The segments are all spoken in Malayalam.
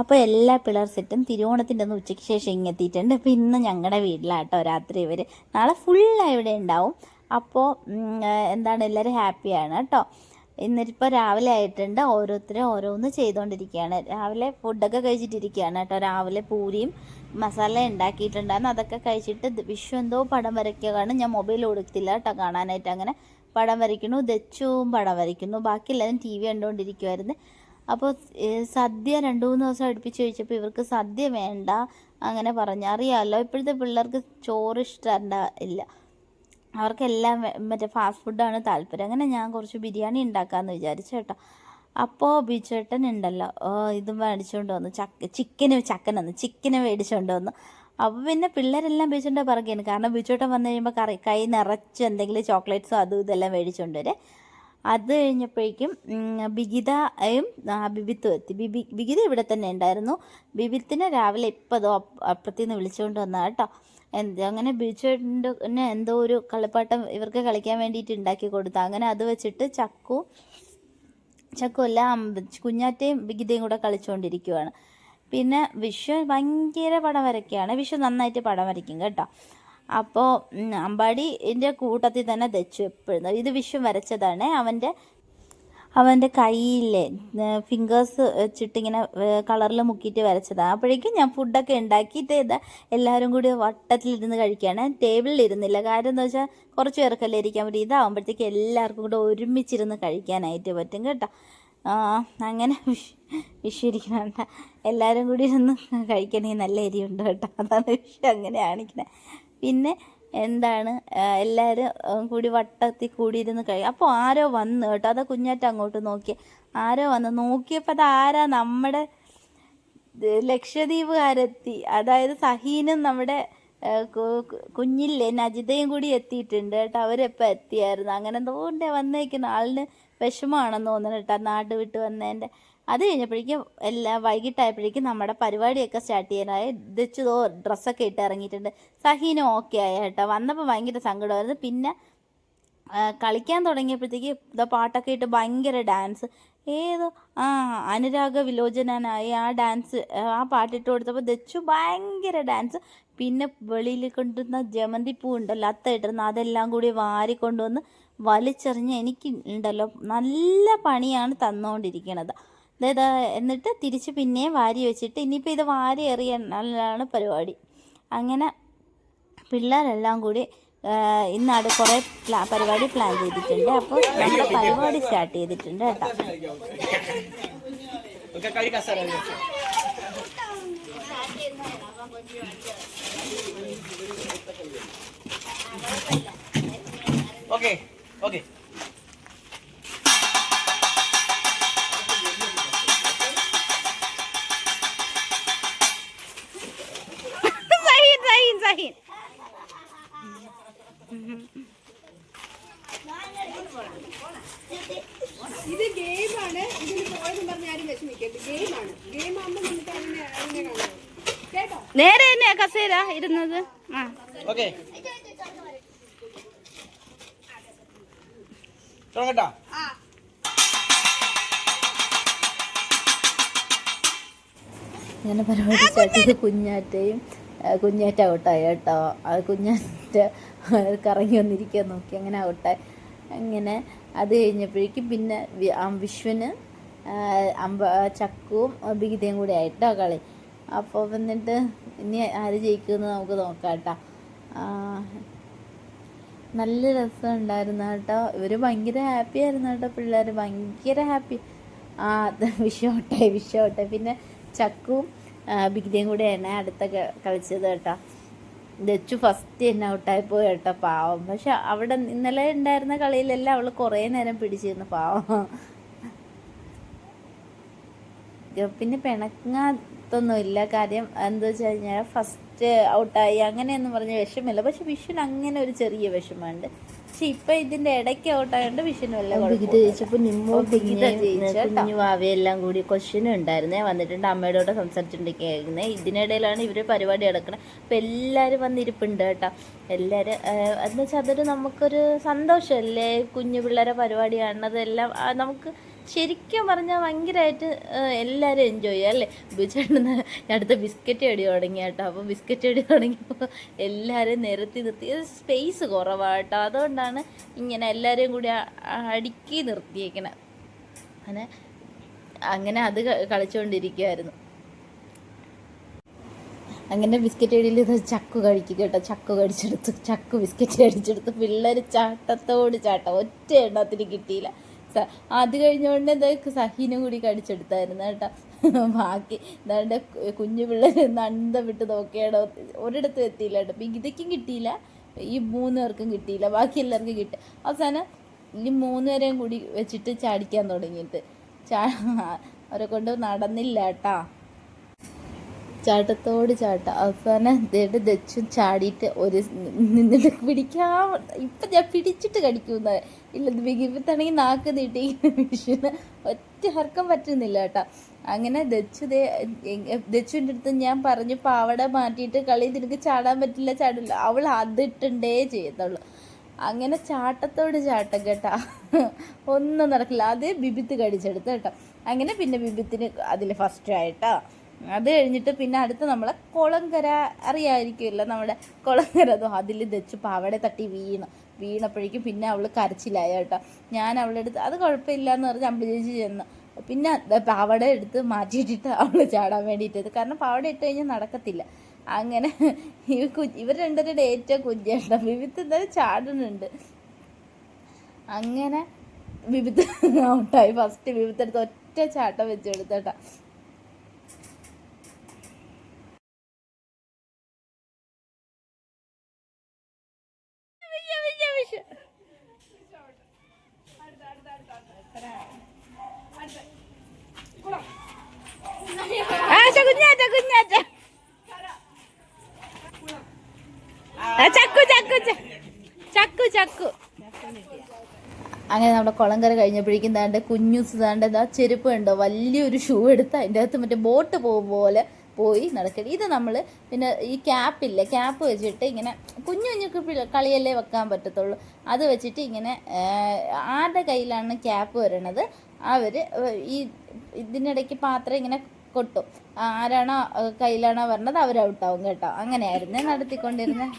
അപ്പോൾ എല്ലാ പിള്ളേർ സെറ്റും തിരുവോണത്തിന്റെ ഒന്ന് ഉച്ചയ്ക്ക് ശേഷം ഇങ്ങെത്തിയിട്ടുണ്ട് അപ്പോൾ ഇന്ന് ഞങ്ങളുടെ വീട്ടിലാട്ടോ രാത്രി ഇവർ നാളെ ഫുള്ളായി ഇവിടെ ഉണ്ടാവും അപ്പോൾ എന്താണ് എല്ലാവരും ഹാപ്പിയാണ് കേട്ടോ എന്നിട്ടിപ്പോൾ രാവിലെ ആയിട്ടുണ്ട്. ഓരോരുത്തരും ഓരോന്ന് ചെയ്തുകൊണ്ടിരിക്കുകയാണ് രാവിലെ ഫുഡൊക്കെ കഴിച്ചിട്ടിരിക്കുകയാണ് കേട്ടോ രാവിലെ പൂരിയും മസാല ഉണ്ടാക്കിയിട്ടുണ്ടായിരുന്നു അതൊക്കെ കഴിച്ചിട്ട് വിഷു എന്തോ പടം വരയ്ക്കുകയാണ് ഞാൻ മൊബൈൽ കൊടുത്തില്ല കേട്ടോ കാണാനായിട്ട്. അങ്ങനെ പടം വരയ്ക്കുന്നു ദച്ചുവും പടം വരയ്ക്കുന്നു. ബാക്കി എല്ലാവരും ടി വി കണ്ടുകൊണ്ടിരിക്കുമായിരുന്നു അപ്പോൾ സദ്യ രണ്ട് മൂന്ന് ദിവസം അടുപ്പിച്ച് കഴിച്ചപ്പോൾ ഇവർക്ക് സദ്യ വേണ്ട അങ്ങനെ പറഞ്ഞു. അറിയാമല്ലോ ഇപ്പോഴത്തെ പിള്ളേർക്ക് ചോറ് ഇഷ്ടമല്ല ഇല്ല. അവർക്കെല്ലാം മറ്റേ ഫാസ്റ്റ് ഫുഡാണ് താല്പര്യം. അങ്ങനെ ഞാൻ കുറച്ച് ബിരിയാണി ഉണ്ടാക്കാമെന്ന് വിചാരിച്ചു കേട്ടോ. അപ്പോൾ ബിജേട്ടൻ ഉണ്ടല്ലോ ഇത് മേടിച്ചുകൊണ്ട് വന്നു. ചക്ക ചിക്കന് ചക്കനെന്ന് ചിക്കന് മേടിച്ചുകൊണ്ട് വന്നു. അപ്പോൾ പിന്നെ പിള്ളേരെല്ലാം ബീച്ചുകൊണ്ട് പറയുകയാണ് കാരണം ബിച്ചേട്ടൻ വന്നു കഴിയുമ്പോൾ കറി കൈ നിറച്ച് എന്തെങ്കിലും ചോക്ലേറ്റ്സോ അതും ഇതെല്ലാം മേടിച്ചുകൊണ്ട് വരെ. അത് കഴിഞ്ഞപ്പോഴേക്കും ബിഗിതയും ബിബിത്തും എത്തി. ബിബി ബിഗിത ഇവിടെ തന്നെ ഉണ്ടായിരുന്നു. ബിബിത്തിനെ രാവിലെ ഇപ്പോൾ അതോ അപ്പുറത്തുനിന്ന് വിളിച്ചുകൊണ്ട് വന്നാ കേട്ടോ. എന്ത് അങ്ങനെ ബീച്ചേട്ടന്റെ എന്തോ ഒരു കളിപ്പാട്ടം ഇവർക്ക് കളിക്കാൻ വേണ്ടിയിട്ട് ഉണ്ടാക്കി കൊടുത്തു. അങ്ങനെ അത് വെച്ചിട്ട് ചക്കു ചക്കു എല്ലാം കുഞ്ഞാറ്റയും ബിഗിതയും കൂടെ കളിച്ചുകൊണ്ടിരിക്കുവാണ് പിന്നെ വിഷു ഭയങ്കര പടം വരയ്ക്കുകയാണ് വിഷു നന്നായിട്ട് പടം വരയ്ക്കും കേട്ടോ. അപ്പോൾ അമ്പാടിന്റെ കൂട്ടത്തിൽ തന്നെ ദച്ചു എപ്പോഴും. ഇത് വിഷു വരച്ചതാണ്. അവന്റെ അവന്റെ കയ്യിലെ ഫിംഗേഴ്സ് വെച്ചിട്ടിങ്ങനെ കളറിൽ മുക്കിയിട്ട് വരച്ചതാണ് അപ്പോഴേക്കും ഞാൻ ഫുഡൊക്കെ ഉണ്ടാക്കിയിട്ട് ഇതാ എല്ലാവരും കൂടി വട്ടത്തിലിരുന്ന് കഴിക്കുകയാണ്. ടേബിളിൽ ഇരുന്നില്ല. കാര്യം എന്താ വെച്ചാൽ കുറച്ച് പേർക്കല്ലേ ഇരിക്കാൻ പറ്റും. ഇതാകുമ്പോഴത്തേക്ക് എല്ലാവർക്കും കൂടെ ഒരുമിച്ചിരുന്ന് കഴിക്കാനായിട്ട് പറ്റും കേട്ടോ. അങ്ങനെ വിഷ് വിഷുരിക്കണ എല്ലാവരും കൂടി ഇരുന്ന് കഴിക്കണമെങ്കിൽ നല്ല എരിയുണ്ട് കേട്ടോ. അതാണ് വിഷു അങ്ങനെ ഇരിക്കുന്നത് പിന്നെ എന്താണ് എല്ലാവരും കൂടി വട്ടത്തിൽ കൂടിയിരുന്ന് കഴിയും അപ്പോൾ ആരോ വന്ന് കേട്ടോ അതാ കുഞ്ഞാറ്റ അങ്ങോട്ട് നോക്കി ആരോ വന്ന് നോക്കിയപ്പോൾ അത് ആരാ നമ്മുടെ ലക്ഷദ്വീപുകാരെത്തി. അതായത് സഹീനും നമ്മുടെ കുഞ്ഞില്ലേ നജിതയും കൂടി എത്തിയിട്ടുണ്ട് കേട്ടോ. അവരെപ്പോൾ എത്തിയായിരുന്നു. അങ്ങനെ എന്തുകൊണ്ടേ വന്നേക്കുന്ന ആളിന് വിഷമമാണെന്ന് തോന്നുന്നു കേട്ടോ നാട് വിട്ട് വന്നതിന്റെ അത് കഴിഞ്ഞപ്പോഴേക്കും എല്ലാ വൈകിട്ടായപ്പോഴേക്കും നമ്മുടെ പരിപാടിയൊക്കെ സ്റ്റാർട്ട് ചെയ്യാനായി ദച്ചതോ ഡ്രസ്സൊക്കെ ഇട്ട് ഇറങ്ങിയിട്ടുണ്ട്. സഹീനും ഓക്കെ ആയ കേട്ടോ. വന്നപ്പോൾ ഭയങ്കര സങ്കടമായിരുന്നു. പിന്നെ കളിക്കാൻ തുടങ്ങിയപ്പോഴത്തേക്ക് ഇതാ പാട്ടൊക്കെ ഇട്ട് ഭയങ്കര ഡാൻസ് ഏതോ ആ അനുരാഗ വിലോചനായി ആ ഡാൻസ് ആ പാട്ടിട്ട് കൊടുത്തപ്പോൾ ദച്ചു ഭയങ്കര ഡാൻസ് പിന്നെ വെളിയിൽ കൊണ്ടുവന്ന ജമന്തി പൂ ഉണ്ടല്ലോ അത്തയിട്ടിരുന്ന അതെല്ലാം കൂടി വാരി കൊണ്ടുവന്ന് വലിച്ചെറിഞ്ഞ് എനിക്ക് ഉണ്ടല്ലോ നല്ല പണിയാണ് തന്നുകൊണ്ടിരിക്കണത് അതായത് എന്നിട്ട് തിരിച്ച് പിന്നെയും വാരി വെച്ചിട്ട് ഇനിയിപ്പോൾ ഇത് വാരി എറിയാനാണ് പരിപാടി. അങ്ങനെ പിള്ളേരെല്ലാം കൂടി ഇന്നാട് കുറേ പ്ലാ പരിപാടി പ്ലാൻ ചെയ്തിട്ടുണ്ട്. അപ്പോൾ നമ്മുടെ പരിപാടി സ്റ്റാർട്ട് ചെയ്തിട്ടുണ്ട് കേട്ടോ. Okay kali kasar aja. Oke, oke. Saheen Saheen Saheen ഇത് ഗെയിമാണ് ഇതിന് പോയെന്ന് ഗെയിമാണ്. ഗെയിം ആകുമ്പോൾ നമുക്ക് അതിനെ അതിനെ കാണാം. കേട്ടോ? നേരെ തന്നെ കസേര ഇരുന്നത്. ആ. Oke. തുടങ്ങട്ടാ. അങ്ങനെ പരിപാടി സ്റ്റാർട്ട് ചെയ്ത് കുഞ്ഞാറ്റയും ആ, കുഞ്ഞാറ്റ ഔട്ടായി കേട്ടോ. അത് കുഞ്ഞാറ്റ കറങ്ങി വന്നിരിക്കാൻ നോക്കി. അങ്ങനെ ഔട്ടായി. അങ്ങനെ അത് കഴിഞ്ഞപ്പോഴേക്കും പിന്നെ വി- ആ വിഷുവിന് ആ, അമ്പ ചക്കുവും ബിഗിതയും കൂടി ആയിട്ടോ കളി. അപ്പോൾ വന്നിട്ട് ഇനി ആര് ജയിക്കുമെന്ന് നമുക്ക് നോക്കാം കേട്ടോ. നല്ല രസം ഉണ്ടായിരുന്നു കേട്ടോ. ഇവർ ഭയങ്കര ഹാപ്പി ആയിരുന്നു കേട്ടോ പിള്ളേർ ഭയങ്കര ഹാപ്പി ആ വിഷമോട്ടെ വിഷോട്ടെ പിന്നെ ചക്കും ബിഗ്ദയും കൂടെയാണ് അടുത്ത കളിച്ചത് കേട്ടോ. ദച്ചു ഫസ്റ്റ് തന്നെ ഔട്ടായി പോയി കേട്ടോ പാവം. പക്ഷെ അവിടെ ഇന്നലെ ഉണ്ടായിരുന്ന കളിയിലെല്ലാം അവൾ കുറേ നേരം പിടിച്ചിരുന്നു പാവം. പിന്നെ പിണങ്ങാത്തൊന്നും ഇല്ല കാര്യം എന്താ വെച്ച് കഴിഞ്ഞാൽ ഫസ്റ്റ് ഔട്ടായി അങ്ങനെയൊന്നും പറഞ്ഞ വിഷമില്ല. പക്ഷെ വിഷുവിന് അങ്ങനെ ഒരു ചെറിയ വിഷമമുണ്ട്. പക്ഷെ ഇപ്പൊ ഇതിന്റെ ഇടയ്ക്ക് ഔട്ടായോണ്ട് വിഷുവിന് വല്ല കൂടി ക്വസ്റ്റ്യൻ ഉണ്ടായിരുന്നേ. വന്നിട്ടുണ്ട് അമ്മയോട് സംസാരിച്ചിട്ടുണ്ടെങ്കിൽ ഇതിനിടയിലാണ് ഇവർ പരിപാടി നടക്കുന്നത് അപ്പൊ എല്ലാരും വന്നിരിപ്പുണ്ട് കേട്ടോ. എല്ലാരും എന്ന് വെച്ചാൽ അതൊരു നമുക്കൊരു സന്തോഷമല്ലേ കുഞ്ഞു പിള്ളേരെ പരിപാടി കാണുന്നത് എല്ലാം നമുക്ക് ശരിക്കും പറഞ്ഞാൽ ഭയങ്കരമായിട്ട് എല്ലാവരും എൻജോയ് ചെയ്യുക അല്ലേ? ബിജുചേട്ടൻ അടുത്ത ബിസ്ക്കറ്റ് എടി തുടങ്ങി കേട്ടോ. അപ്പോൾ ബിസ്ക്കറ്റ് എടി തുടങ്ങിയപ്പോൾ എല്ലാവരും നിരത്തി നിർത്തി. സ്പേസ് കുറവാട്ടോ. അതുകൊണ്ടാണ് ഇങ്ങനെ എല്ലാവരെയും കൂടി അടുക്കി നിർത്തിയേക്കണത് അങ്ങനെ അങ്ങനെ അത് കളിച്ചുകൊണ്ടിരിക്കുമായിരുന്നു അങ്ങനെ ബിസ്ക്കറ്റ് എടിയിൽ ഇത് ചക്കു കഴിക്കുക കേട്ടോ. ചക്ക കടിച്ചെടുത്ത് ചക്കു ബിസ്ക്കറ്റ് കടിച്ചെടുത്ത് പിള്ളേർ ചാട്ടത്തോട് ചാട്ടം. ഒറ്റ എണ്ണത്തിന് കിട്ടിയില്ല. അത് കഴിഞ്ഞുകൊണ്ട് ഇത് സഹീനും കൂടി കടിച്ചെടുത്തായിരുന്നു കേട്ടോ. ബാക്കി എന്താണ്ട് കുഞ്ഞു പിള്ളേർ നന്ദ വിട്ട് നോക്കിയാണ് ഒരിടത്തും എത്തിയില്ല കേട്ടോ. അപ്പം ഇതയ്ക്കും കിട്ടിയില്ല. ഈ മൂന്ന് പേർക്കും കിട്ടിയില്ല. ബാക്കി എല്ലാവർക്കും കിട്ടി. അവസാനം ഈ മൂന്ന് പേരെയും കൂടി വെച്ചിട്ട് ചാടിക്കാൻ തുടങ്ങിയിട്ട്. ചാ അവരെ കൊണ്ട് നടന്നില്ല കേട്ടാ. ചാട്ടത്തോട് ചാട്ട. അവസാനം ദേട്ട് ദച്ചും ചാടിയിട്ട് ഒരു നിന്നിട്ട് പിടിക്കാൻ ഇപ്പം ഞാൻ പിടിച്ചിട്ട് കടിക്കുന്ന. ഇല്ല ഇപ്പത്താണെങ്കിൽ നാക്ക് നീട്ടി വിഷുവിന് ഒറ്റ ഹർക്കം പറ്റുന്നില്ല കേട്ടോ. അങ്ങനെ ദച്ചു ദേ ദച്ചുവിന്റെ അടുത്ത് ഞാൻ പറഞ്ഞു പാവട മാറ്റിയിട്ട് കളി നിനക്ക് ചാടാൻ പറ്റില്ല ചാടില്ല. അവൾ അതിട്ടുണ്ടേ ചെയ്യത്തുള്ളൂ. അങ്ങനെ ചാട്ടത്തോട് ചാട്ടം കേട്ടാ. ഒന്നും നടക്കില്ല. അതേ ബിബിത്ത് കടിച്ചെടുത്ത് കേട്ടോ. അങ്ങനെ പിന്നെ ബിബിത്തിന് അതിൽ ഫസ്റ്റ് ആയിട്ടാ. അത് കഴിഞ്ഞിട്ട് പിന്നെ അടുത്ത് നമ്മളെ കുളങ്കര അറിയാമായിരിക്കുമല്ലോ നമ്മുടെ കുളങ്കര. അതോ അതിൽ വെച്ച് പാവടെ തട്ടി വീണു വീണപ്പോഴേക്കും പിന്നെ അവൾ കരച്ചിലായ കേട്ടോ. ഞാൻ അവളുടെ അടുത്ത് അത് കുഴപ്പമില്ല എന്ന് പറഞ്ഞ് അമ്പ ചേച്ചി ചെന്ന്. പിന്നെ പാവട എടുത്ത് മാറ്റിയിട്ടിട്ട് അവൾ ചാടാൻ വേണ്ടിയിട്ടത്. കാരണം പാവട ഇട്ട് കഴിഞ്ഞാൽ നടക്കത്തില്ല. അങ്ങനെ ഈ കു ഇവർ രണ്ടുപേരുടെ ഏറ്റവും കുഞ്ഞേട്ട വിവിധ എന്തായാലും ചാടുന്നുണ്ട്. അങ്ങനെ വിവിധ ഔട്ടായി. ഫസ്റ്റ് വിവിധ അടുത്ത് ഒറ്റ ചാട്ടം വെച്ചെടുത്തേട്ടാ ആശ കുഞ്ഞാറ്റ കുഞ്ഞാറ്റ. ചക്കു ചക്കു ചക്കു ചക്കു. അങ്ങനെ നമ്മുടെ കുളം കറി കഴിഞ്ഞപ്പോഴേക്കും താണ്ട് കുഞ്ഞൂസ് താണ്ട് എന്താ ചെരുപ്പ് ഉണ്ടോ വലിയൊരു ഷൂ എടുത്ത് അതിന്റെ അകത്ത് മറ്റേ ബോട്ട് പോകും പോലെ പോയി നടക്കരുത് ഇത് നമ്മൾ പിന്നെ ഈ ക്യാപ്പില്ല ക്യാപ്പ് വെച്ചിട്ട് ഇങ്ങനെ കുഞ്ഞു കുഞ്ഞു കളിയല്ലേ വെക്കാൻ പറ്റത്തുള്ളൂ. അത് വെച്ചിട്ട് ഇങ്ങനെ ആരുടെ കയ്യിലാണ് ക്യാപ്പ് വരണത്? അവർ ഈ ഇതിനിടയ്ക്ക് പാത്രം ഇങ്ങനെ കൊട്ടും. ആരാണോ കയ്യിലാണോ വരണത് അവർ ഔട്ടാവും കേട്ടോ. അങ്ങനെയായിരുന്നേ നടത്തിക്കൊണ്ടിരുന്നത്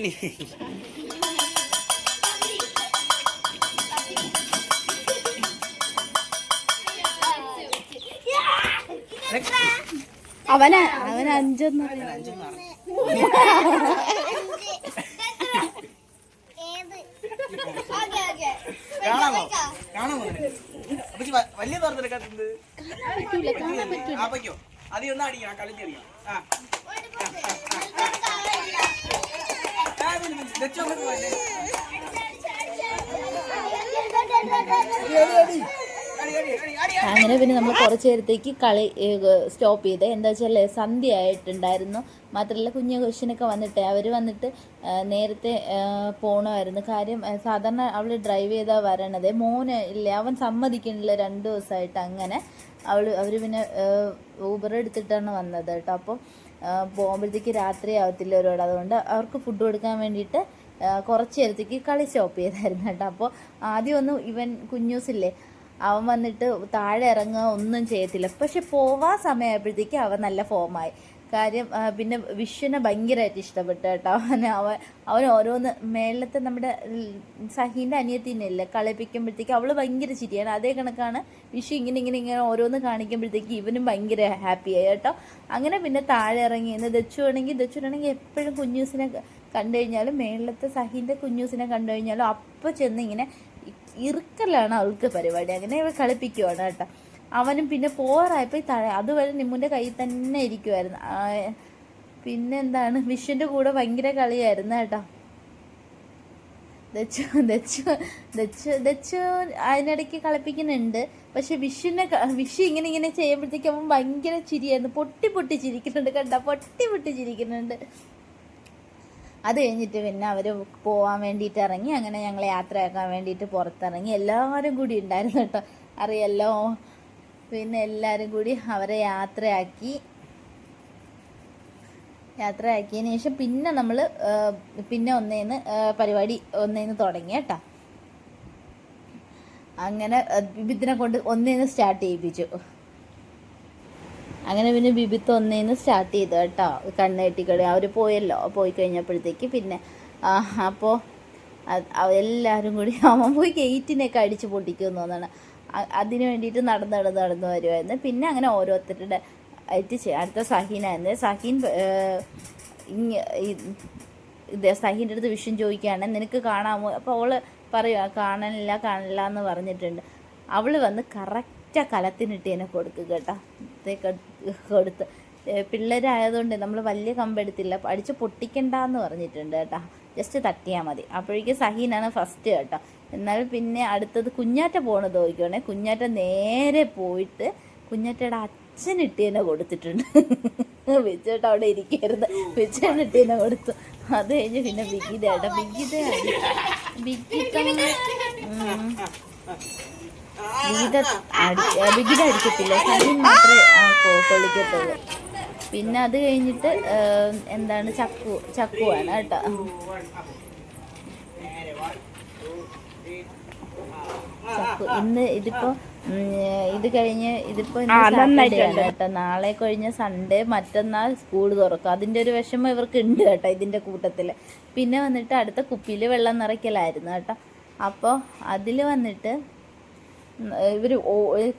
അനിനി അവന അവൻ അഞ്ചെന്ന് കാണാമോ? കാണാമോ? വലിയ തുറന്നെടുക്കാത്തത് ആ പയ്ക്കോ. അത് ഒന്ന് അടിക്കണം കളിച്ച് അടിക്കണം ആ. അങ്ങനെ പിന്നെ നമ്മൾ കുറച്ച് നേരത്തേക്ക് കളി സ്റ്റോപ്പ് ചെയ്ത്. എന്താ വെച്ചാൽ സന്ധ്യ ആയിട്ടുണ്ടായിരുന്നു മാത്രമല്ല കുഞ്ഞു കൊച്ചിനൊക്കെ വന്നിട്ട് അവർ വന്നിട്ട് നേരത്തെ പോകണമായിരുന്നു കാര്യം സാധാരണ അവൾ ഡ്രൈവ് ചെയ്താൽ വരണത്. മോന് ഇല്ല അവൻ സമ്മതിക്കണില്ല രണ്ട് ദിവസമായിട്ട് അങ്ങനെ. അവൾ അവർ പിന്നെ ഊബർ എടുത്തിട്ടാണ് വന്നത് കേട്ടോ. അപ്പോൾ പോകുമ്പോഴത്തേക്ക് രാത്രി ആവത്തില്ല ഒരുപാട്. അതുകൊണ്ട് അവർക്ക് ഫുഡ് കൊടുക്കാൻ വേണ്ടിയിട്ട് കുറച്ച് നേരത്തേക്ക് കളി സ്റ്റോപ്പ് ചെയ്തായിരുന്നു കേട്ടോ. അപ്പോൾ ആദ്യം ഒന്നും ഇവൻ കുഞ്ഞൂസില്ലേ അവൻ വന്നിട്ട് താഴെ ഇറങ്ങുക ഒന്നും ചെയ്യത്തില്ല. പക്ഷെ പോവാൻ സമയമായപ്പോഴത്തേക്ക് അവൻ നല്ല ഫോമായി കാര്യം പിന്നെ വിഷുവിനെ ഭയങ്കരമായിട്ട് ഇഷ്ടപ്പെട്ടു കേട്ടോ. അവന് അവൻ അവൻ ഓരോന്ന് മേളത്തെ നമ്മുടെ സഹീന്റെ അനിയത്തിനല്ലേ കളിപ്പിക്കുമ്പോഴത്തേക്ക് അവൾ ഭയങ്കര ചിരിയാണ്. അതേ കണക്കാണ് വിഷു ഇങ്ങനെ ഇങ്ങനെ ഇങ്ങനെ ഓരോന്ന് കാണിക്കുമ്പോഴത്തേക്ക് ഇവനും ഭയങ്കര ഹാപ്പിയായി കേട്ടോ. അങ്ങനെ പിന്നെ താഴെ ഇറങ്ങി ഇന്ന് ദച്ചു ആണെങ്കിൽ ദച്ചുവാണെങ്കിൽ എപ്പോഴും കുഞ്ഞൂസിനെ കണ്ടു കഴിഞ്ഞാലും മേളത്തെ സഹീന്റെ കുഞ്ഞൂസിനെ കണ്ടു കഴിഞ്ഞാലും അപ്പം ചെന്ന് ഇങ്ങനെ ഇറുക്കലാണ് അവൾക്ക് പരിപാടി. അങ്ങനെ ഇവ കളിപ്പിക്കുവാണ് കേട്ടോ. അവനും പിന്നെ പോറായപ്പോൾ തഴ അതുവരെ നിമ്മുന്റെ കയ്യിൽ തന്നെ ഇരിക്കുമായിരുന്നു പിന്നെന്താണ് വിഷുവിന്റെ കൂടെ ഭയങ്കര കളിയായിരുന്നു കേട്ടോ. ദച്ചു ദച്ചു ദച്ചു ദച്ചു അതിനിടയ്ക്ക് കളിപ്പിക്കുന്നുണ്ട്. പക്ഷെ വിഷുവിനെ വിഷു ഇങ്ങനെ ഇങ്ങനെ ചെയ്യുമ്പോഴത്തേക്ക് അവൻ ഭയങ്കര ചിരിയായിരുന്നു. പൊട്ടി പൊട്ടി ചിരിക്കുന്നുണ്ട് കണ്ട? പൊട്ടി പൊട്ടി ചിരിക്കുന്നുണ്ട്. അത് കഴിഞ്ഞിട്ട് പിന്നെ അവർ പോകാൻ വേണ്ടിയിട്ട് ഇറങ്ങി അങ്ങനെ ഞങ്ങൾ യാത്രയാക്കാൻ വേണ്ടിയിട്ട് പുറത്തിറങ്ങി. എല്ലാവരും കൂടി ഉണ്ടായിരുന്നു കേട്ടോ. അറിയല്ലോ പിന്നെ എല്ലാവരും കൂടി അവരെ യാത്രയാക്കി. യാത്രയാക്കിയതിന് ശേഷം പിന്നെ നമ്മൾ പിന്നെ ഒന്നേന്ന് പരിപാടി ഒന്നേന്ന് തുടങ്ങി കേട്ടോ. അങ്ങനെ ബിബിത്തിനെ കൊണ്ട് ഒന്നേന്ന് സ്റ്റാർട്ട് ചെയ്യിപ്പിച്ചു. അങ്ങനെ പിന്നെ ബിബിത്ത് ഒന്നേന്ന് സ്റ്റാർട്ട് ചെയ്തു കേട്ടോ കണ്ണ് കെട്ടിക്കളി അവർ പോയല്ലോ പോയി കഴിഞ്ഞപ്പോഴത്തേക്ക് പിന്നെ അപ്പോൾ എല്ലാവരും കൂടി അവൻ പോയി ഗേറ്റിനൊക്കെ അടിച്ച് പൊട്ടിക്കുമെന്ന് തോന്നാണ്. അതിന് വേണ്ടിയിട്ട് നടന്ന് നടന്ന് നടന്ന് വരുമായിരുന്നു പിന്നെ അങ്ങനെ ഓരോരുത്തരുടെ ആയിട്ട് ചെയ്യാം അടുത്ത സഹീനായിരുന്നു സഹീൻ ഇത് സഹീന്റെ അടുത്ത് വിഷം ചോദിക്കുകയാണ് നിനക്ക് കാണാമോ? അപ്പോൾ അവൾ പറയുക കാണാനില്ല കാണില്ല എന്ന് പറഞ്ഞിട്ടുണ്ട്. അവൾ വന്ന് കറക്റ്റ് കലത്തിനിട്ട് എന്നെ കൊടുക്കുക കേട്ടോ. കൊടുത്ത്. പിള്ളേരായതുകൊണ്ട് നമ്മൾ വലിയ കമ്പെടുത്തില്ല. അടിച്ച് പൊട്ടിക്കണ്ടെന്ന് പറഞ്ഞിട്ടുണ്ട് കേട്ടോ. ജസ്റ്റ് തട്ടിയാൽ മതി. അപ്പോഴേക്കും സഹീനാണ് ഫസ്റ്റ് കേട്ടോ. എന്നാൽ പിന്നെ അടുത്തത് കുഞ്ഞാറ്റ പോണത് നോക്കിക്കോണേ കുഞ്ഞാറ്റ നേരെ പോയിട്ട് കുഞ്ഞാറ്റയുടെ അച്ഛൻ ഇട്ടീനെ കൊടുത്തിട്ടുണ്ട്. വെച്ചേട്ട അവിടെ ഇരിക്കരുത് വിജയൻ ഇട്ടീനെ കൊടുത്തു. അത് കഴിഞ്ഞ് പിന്നെ ബിഗിത ഏട്ടാ ബിഗിത ബിഗിത ബിഗിത വിഗിത അടിക്കത്തില്ല. സഹിൻ മാത്രമേ കൊള്ളിക്കത്തുള്ളൂ. പിന്നെ അത് കഴിഞ്ഞിട്ട് എന്താണ് ചക്കു ചക്കുവാണ് കേട്ടോ. ചക്കു. ഇന്ന് ഇതിപ്പോ ഇത് കഴിഞ്ഞ് ഇതിപ്പോ കേട്ടോ. നാളെ കഴിഞ്ഞ സൺഡേ മറ്റന്നാൾ സ്കൂൾ തുറക്കും. അതിന്റെ ഒരു വിഷമം ഇവർക്ക് ഉണ്ട് കേട്ടോ ഇതിന്റെ കൂട്ടത്തിൽ. പിന്നെ വന്നിട്ട് അടുത്ത കുപ്പിയിൽ വെള്ളം നിറയ്ക്കലായിരുന്നു കേട്ടോ. അപ്പോൾ അതിൽ വന്നിട്ട് ഇവർ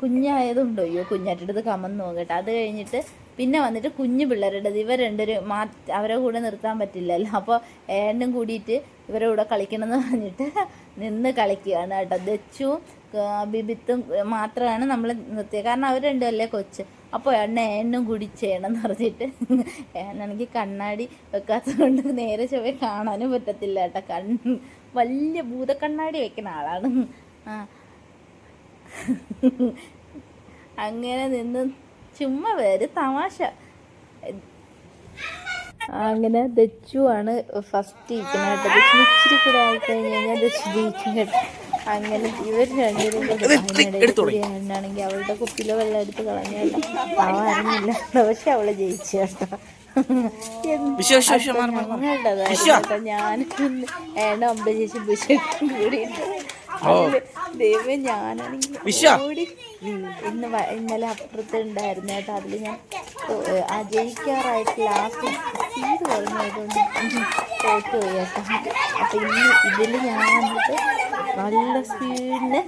കുഞ്ഞായതുണ്ടോ? അയ്യോ കുഞ്ഞാറ്റടുത്ത് കമന്ന് നോക്കട്ടെ അത് കഴിഞ്ഞിട്ട് പിന്നെ വന്നിട്ട് കുഞ്ഞു പിള്ളേരുടേത് ഇവർ രണ്ടുപേരും മാ അവരെ കൂടെ നിർത്താൻ പറ്റില്ലല്ലോ. അപ്പോൾ ഏണ്ണും കൂടിയിട്ട് ഇവരെ കൂടെ കളിക്കണമെന്ന് പറഞ്ഞിട്ട് നിന്ന് കളിക്കുകയാണ് കേട്ടോ. ദച്ചുവും ആ, ബിബിത്തും മാത്രമാണ് നമ്മൾ നിർത്തിയത്. കാരണം അവർ രണ്ടുമല്ലേ കൊച്ച്. അപ്പോൾ എണ്ണ ഏണ്ണും കൂടി ചെയ്യണം എന്ന് പറഞ്ഞിട്ട് ഏണ്ണാണെങ്കിൽ കണ്ണാടി വെക്കാത്തത് കൊണ്ട് നേരെ ചൊവ്വേ കാണാനും പറ്റത്തില്ല കേട്ടോ. കണ്ണ് വലിയ ഭൂതക്കണ്ണാടി വെക്കുന്ന ആളാണ്. ആ. അങ്ങനെ നിന്ന് ചുമ്മാ വേറെ തമാശ. അങ്ങനെ ദച്ചു ആണ് ഫസ്റ്റ് ഇരിക്കുന്നത് കേട്ടോ. ദച്ചു ഇച്ചിരി കൂടെ ആയിക്കഴിഞ്ഞ് കഴിഞ്ഞാൽ ദച്ചു ജയിക്കും കേട്ടോ. അങ്ങനെ ഇവർ രണ്ടുപേരും എണ്ണാണെങ്കിൽ അവളുടെ കുപ്പിയിലെ വെള്ളം എടുത്ത് കളഞ്ഞല്ല അവ അറിഞ്ഞില്ല. പക്ഷെ അവൾ ജയിച്ചു കേട്ടോ. ഞങ്ങളുടെ ഞാൻ വിശ്വ മാറി മാറി മാറി. ഞങ്ങളുടേതായിരുന്നു കേട്ടോ ഞാനും. ഏണ അമ്പ ചേച്ചി ബിഷപ്പും കൂടിയിട്ട് ദൈവം ഞാനാണെങ്കിൽ ഇന്ന് ഇന്നലെ അപ്പുറത്ത് ഉണ്ടായിരുന്നു കേട്ടോ. അതിൽ ഞാൻ ആ ജയിക്കാറായിട്ട് ലാസ്റ്റ് സീഡ് പറഞ്ഞതുകൊണ്ട് തോറ്റ് പോയി കേട്ടോ. അപ്പം ഇന്ന് ഇതിൽ ഞാൻ വന്നിട്ട് നല്ല സ്പീഡിന്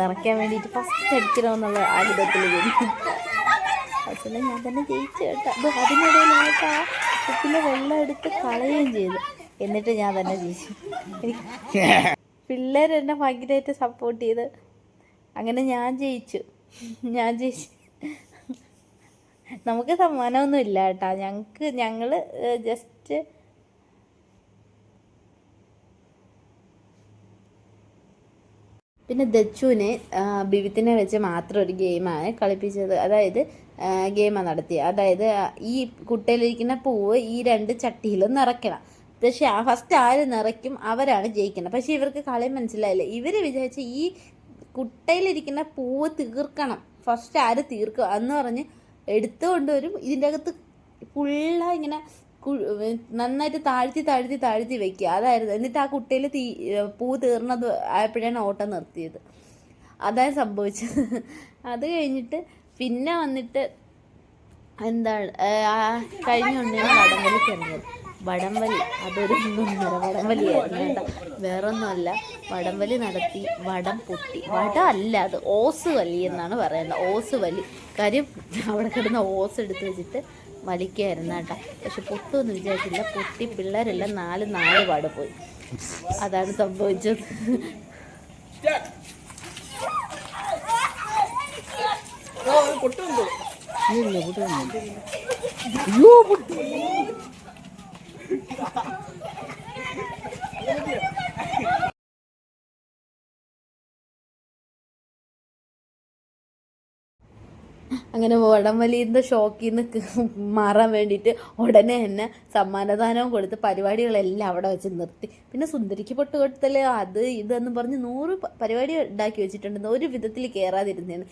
നിറയ്ക്കാൻ വേണ്ടിയിട്ട് ഫസ്റ്റ് അടിക്കണമെന്നുള്ള ആഗ്രഹത്തിൽ വരുന്നു പക്ഷേ ഞാൻ തന്നെ ജയിച്ചു കേട്ടോ. അപ്പോൾ അതിനിടയിലായിട്ട് ആ കുപ്പിലെ വെള്ളം എടുത്ത് കളയുകയും ചെയ്തു. എന്നിട്ട് ഞാൻ തന്നെ ജയിച്ചു. എനിക്ക് പിള്ളേർ എന്നെ ഭയങ്കരമായിട്ട് സപ്പോർട്ട് ചെയ്ത്. അങ്ങനെ ഞാൻ ജയിച്ചു. ഞാൻ ജയിച്ചു. നമുക്ക് സമ്മാനമൊന്നും ഇല്ല കേട്ടോ. ഞങ്ങൾക്ക് ഞങ്ങൾ ജസ്റ്റ് പിന്നെ ദച്ചുവിനെ ബിവിത്തിനെ വെച്ച് മാത്രം ഒരു ഗെയിമാണ് കളിപ്പിച്ചത്. അതായത് ഗെയിമാണ് നടത്തിയത് അതായത് ഈ കുട്ടയിലിരിക്കുന്ന പൂവ് ഈ രണ്ട് ചട്ടിയിലും നിറയ്ക്കണം. പക്ഷെ ഫസ്റ്റ് ആര് നിറയ്ക്കും അവരാണ് ജയിക്കുന്നത്. പക്ഷെ ഇവർക്ക് കളി മനസ്സിലായില്ല? ഇവർ വിചാരിച്ച ഈ കുട്ടയിലിരിക്കുന്ന പൂവ് തീർക്കണം. ഫസ്റ്റ് ആര് തീർക്കും? എന്ന് പറഞ്ഞ് എടുത്തുകൊണ്ട് വരും ഇതിന്റെ അകത്ത് ഫുള്ളാ ഇങ്ങനെ നന്നായിട്ട് താഴ്ത്തി താഴ്ത്തി താഴ്ത്തി വെക്കുക. അതായിരുന്നു. എന്നിട്ട് ആ കുട്ടയിൽ തീ പൂ തീർന്നത് ആയപ്പോഴാണ് ഓട്ടം നിർത്തിയത്. അതാണ് സംഭവിച്ചത്. അത് കഴിഞ്ഞിട്ട് പിന്നെ വന്നിട്ട് എന്താണ് ഏ, ആ, കഴിഞ്ഞ ഉണ്ണിയാണ് വടംവലിക്ക് ഇറങ്ങിയത്. വടംവലി. അതൊരു ഒന്നൊന്നര വടംവലിയായിരുന്നു കേട്ടോ. വേറൊന്നുമല്ല വടംവലി നടത്തി വടം പൊട്ടി. വട അല്ല അത് ഓസ് വലി എന്നാണ് പറയുന്നത്. ഓസ് വലി. കാര്യം അവിടെ കിടന്ന ഓസ് എടുത്ത് വെച്ചിട്ട് വലിക്കായിരുന്നു കേട്ടോ. പക്ഷെ പൊട്ടുമെന്ന് വിചാരിച്ചില്ല. പൊട്ടി പിള്ളേരെല്ലാം നാല് നാല് പാട് പോയി. അതാണ് സംഭവിച്ചത്. ഓ അയ്യോ പൊട്ടുണ്ടോ അങ്ങനെ വടംവലിന്റെ ഷോക്കിൽ നിന്ന് മാറാൻ വേണ്ടിയിട്ട് ഉടനെ തന്നെ സമ്മാനദാനവും കൊടുത്ത് പരിപാടികളെല്ലാം അവിടെ വെച്ച് നിർത്തി. പിന്നെ സുന്ദരിക്ക് പൊട്ട് കൊടുത്തൽ അത് ഇതെന്ന് പറഞ്ഞ് നൂറ് പരിപാടി ഉണ്ടാക്കി വെച്ചിട്ടുണ്ട് ഒരു വിധത്തിൽ കയറാതിരുന്നതാണ്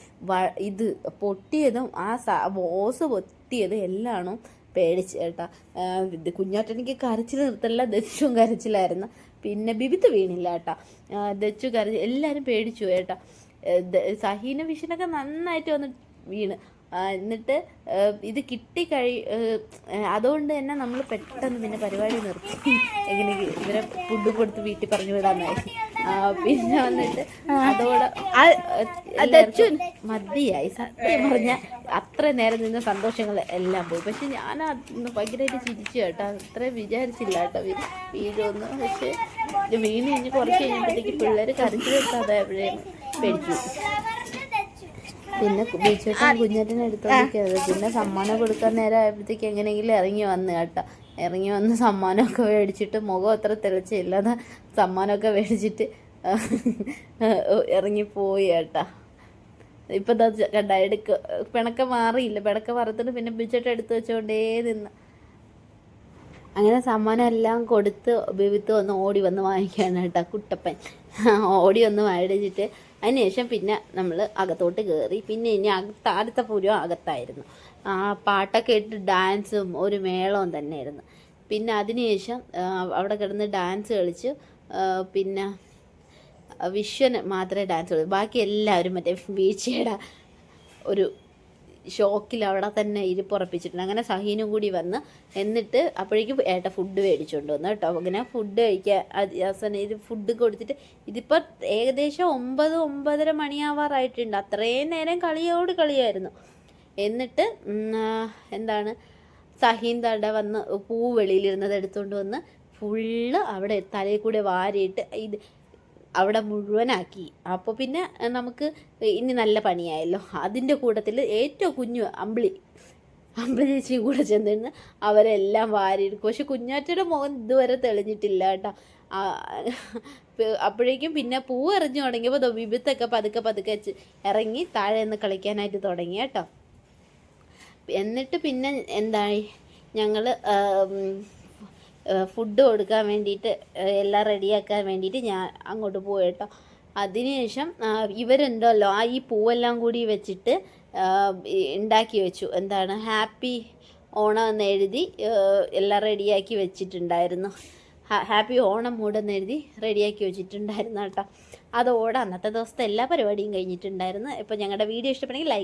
ഇത് പൊട്ടിയതും ആ ബോസ് പൊട്ടിയതും എല്ലാണോ പേടിച്ച് കേട്ടാ. കുഞ്ഞാട്ടനിക്ക് കരച്ചിൽ നിർത്തല്ല ദച്ചും കരച്ചിലായിരുന്നു. പിന്നെ ബിബിത്ത് വീണില്ല കേട്ടാ. ദച്ചു കരച്ച് എല്ലാവരും പേടിച്ചു കേട്ടാ. സഹീന വിഷനൊക്കെ നന്നായിട്ട് വന്ന് വീണ്. എന്നിട്ട് ഇത് കിട്ടി കഴി അതുകൊണ്ട് തന്നെ നമ്മൾ പെട്ടെന്ന് പിന്നെ പരിപാടി നിർത്തി. എങ്ങനെ ഇവരെ ഫുഡ് കൊടുത്ത് വീട്ടിൽ പറഞ്ഞു വിടാന്നായി ആ, പിന്നെ വന്നിട്ട് അതോടെ മതിയായി. സത്യം പറഞ്ഞ അത്ര നേരം നിന്ന സന്തോഷങ്ങൾ എല്ലാം പോയി. പക്ഷെ ഞാൻ അന്ന് ഭയങ്കരമായിട്ട് ചിരിച്ചു കേട്ടോ. അത്ര വിചാരിച്ചില്ല കേട്ടോ. വീഴുമെന്ന് പക്ഷെ വീണ് കഴിഞ്ഞ് കുറച്ച് കഴിഞ്ഞപ്പോഴത്തേക്ക് പിള്ളേർ കരച്ചു നിർത്താതെ എവിടെയും പേടിച്ചു. പിന്നെ ബീച്ചോട്ടും കുഞ്ഞേട്ടനെ എടുത്തോണ്ടിരിക്കരുത് പിന്നെ സമ്മാനം കൊടുക്കാൻ നേരം ആയപ്പോഴത്തേക്ക് എങ്ങനെയെങ്കിലും ഇറങ്ങി വന്ന് കേട്ടോ. ഇറങ്ങി വന്ന് സമ്മാനമൊക്കെ മേടിച്ചിട്ട് മുഖം അത്ര തെളിച്ചില്ല അത് സമ്മാനമൊക്കെ മേടിച്ചിട്ട് ഇറങ്ങിപ്പോയി കേട്ടാ ഇപ്പം എന്താ കണ്ട എടുക്ക പിണക്കം മാറിയില്ല? പിണക്കം മറത്തിട്ട് പിന്നെ ബിജെട്ട് എടുത്ത് വെച്ചുകൊണ്ടേ നിന്ന്. അങ്ങനെ സമ്മാനം എല്ലാം കൊടുത്ത് വിവിത്ത് വന്ന് ഓടി വന്ന് വാങ്ങിക്കുകയാണ് കേട്ടോ കുട്ടപ്പൻ. ഓടി വന്ന് മേടിച്ചിട്ട് അതിനുശേഷം പിന്നെ നമ്മൾ അകത്തോട്ട് കയറി പിന്നെ ഇനി അകത്ത് ആദ്യത്തെ പൂരം അകത്തായിരുന്നു. ആ പാട്ടൊക്കെ ഇട്ട് ഡാൻസും ഒരു മേളവും തന്നെയായിരുന്നു. പിന്നെ അതിനുശേഷം അവിടെ കിടന്ന് ഡാൻസ് കളിച്ച്. പിന്നെ വിശ്വന് മാത്രമേ ഡാൻസ് കളി ബാക്കി എല്ലാവരും മറ്റേ വീഴ്ചയുടെ ഒരു ഷോക്കിൽ അവിടെ തന്നെ ഇരിപ്പുറപ്പിച്ചിട്ടുണ്ട് അങ്ങനെ സഹീനും കൂടി വന്ന് എന്നിട്ട് അപ്പോഴേക്കും ഏട്ട ഫുഡ് മേടിച്ചുകൊണ്ട് വന്നു കേട്ടോ. അങ്ങനെ ഫുഡ് കഴിക്കാൻ അവസാനം ഇത് ഫുഡ് കൊടുത്തിട്ട് ഇതിപ്പോൾ ഏകദേശം ഒമ്പത് ഒമ്പതര മണിയാവാറായിട്ടുണ്ട്. അത്രയും നേരം കളിയോട് കളിയായിരുന്നു. എന്നിട്ട് എന്താണ് സഹീൻ വന്ന് പൂ വെളിയിലിരുന്നത് എടുത്തുകൊണ്ട് വന്ന് ഫുള്ള് അവിടെ തലയിൽ കൂടെ വാരിയിട്ട് ഇത് അവിടെ മുഴുവനാക്കി. അപ്പോൾ പിന്നെ നമുക്ക് ഇനി നല്ല പണിയായല്ലോ. അതിന്റെ കൂട്ടത്തിൽ ഏറ്റവും കുഞ്ഞു അമ്പിളി അമ്പിളി ചേച്ചിയും കൂടെ ചെന്നിരുന്ന് അവരെല്ലാം വാരിയെടുക്കും. പക്ഷെ കുഞ്ഞാറ്റയുടെ മുഖം ഇതുവരെ തെളിഞ്ഞിട്ടില്ല കേട്ടോ. അപ്പോഴേക്കും പിന്നെ പൂ എറിഞ്ഞു തുടങ്ങിയപ്പോൾ വിപത്തൊക്കെ പതുക്കെ പതുക്കെ ഇറങ്ങി താഴെ നിന്ന് കളിക്കാനായിട്ട് തുടങ്ങി കേട്ടോ. എന്നിട്ട് പിന്നെ എന്തായി? ഞങ്ങൾ ഫുഡ് കൊടുക്കാൻ വേണ്ടിയിട്ട് എല്ലാം റെഡിയാക്കാൻ വേണ്ടിയിട്ട് ഞാൻ അങ്ങോട്ട് പോയി കേട്ടോ. അതിനുശേഷം ഇവരുണ്ടല്ലോ ആ ഈ പൂവെല്ലാം കൂടി വെച്ചിട്ട് ഉണ്ടാക്കി വെച്ചു. എന്താണ്? ഹാപ്പി ഓണം എന്ന് എഴുതി എല്ലാം റെഡിയാക്കി വെച്ചിട്ടുണ്ടായിരുന്നു. ഹാപ്പി ഓണം മൂടെന്ന് എഴുതി റെഡിയാക്കി വെച്ചിട്ടുണ്ടായിരുന്നു കേട്ടോ. അതോടെ അന്നത്തെ ദിവസത്തെ എല്ലാ പരിപാടിയും കഴിഞ്ഞിട്ടുണ്ടായിരുന്നു. ഇപ്പോൾ ഞങ്ങളുടെ വീഡിയോ ഇഷ്ടപ്പെടുന്നെങ്കിൽ ലൈക്ക്